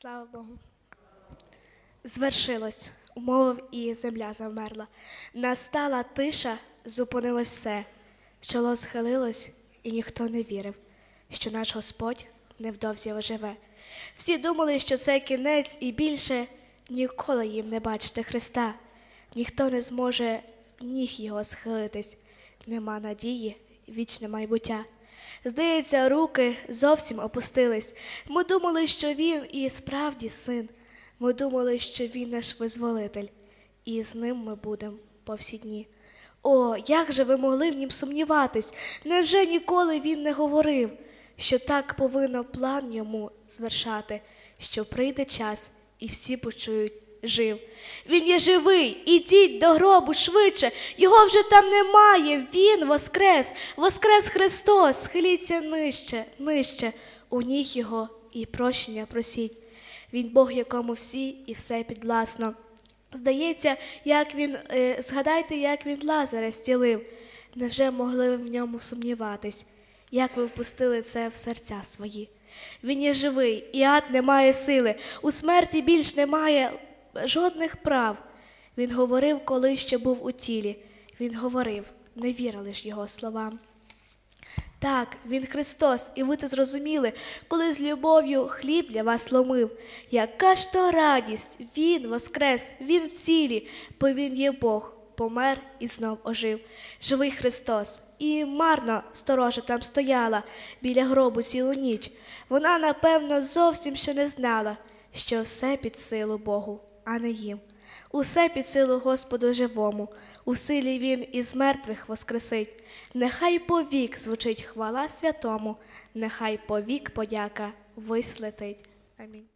Слава Богу. Звершилось, умовив і земля завмерла. Настала тиша, зупинилось все. Чоло схилилось, і ніхто не вірив, що наш Господь невдовзі оживе. Всі думали, що це кінець, і більше ніколи їм не бачити Христа. Ніхто не зможе ніг його схилитись. Нема надії, вічне майбуття. Здається, руки зовсім опустились. Ми думали, що він і справді син. Ми думали, що він наш визволитель, і з ним ми будемо по всі дні. О, як же ви могли в нім сумніватись? Невже ніколи він не говорив, що так повинно план йому звершати, що прийде час і всі почують жив. Він є живий, ідіть до гробу швидше, його вже там немає. Він воскрес, воскрес Христос, схиліться нижче, нижче, у ніг його і прощення просіть. Він Бог, якому всі і все підвласно. Здається, як він, е, згадайте, як він Лазаря стілив. Невже могли ви в ньому сумніватись? Як ви впустили це в серця свої? Він є живий, і ад не має сили, у смерті більш немає жодних прав. Він говорив, коли ще був у тілі. Він говорив, не вірили ж його словам. Так, він Христос, і ви це зрозуміли, коли з любов'ю хліб для вас ломив. Яка ж то радість! Він воскрес, він в цілі, бо він є Бог, помер і знов ожив. Живий Христос. І марно сторожа там стояла біля гробу цілу ніч. Вона, напевно, зовсім ще не знала, що все під силу Богу, а не їм. Усе під силу Господу живому, у силі Він із мертвих воскресить. Нехай повік звучить хвала святому, нехай повік подяка вислетить. Амінь.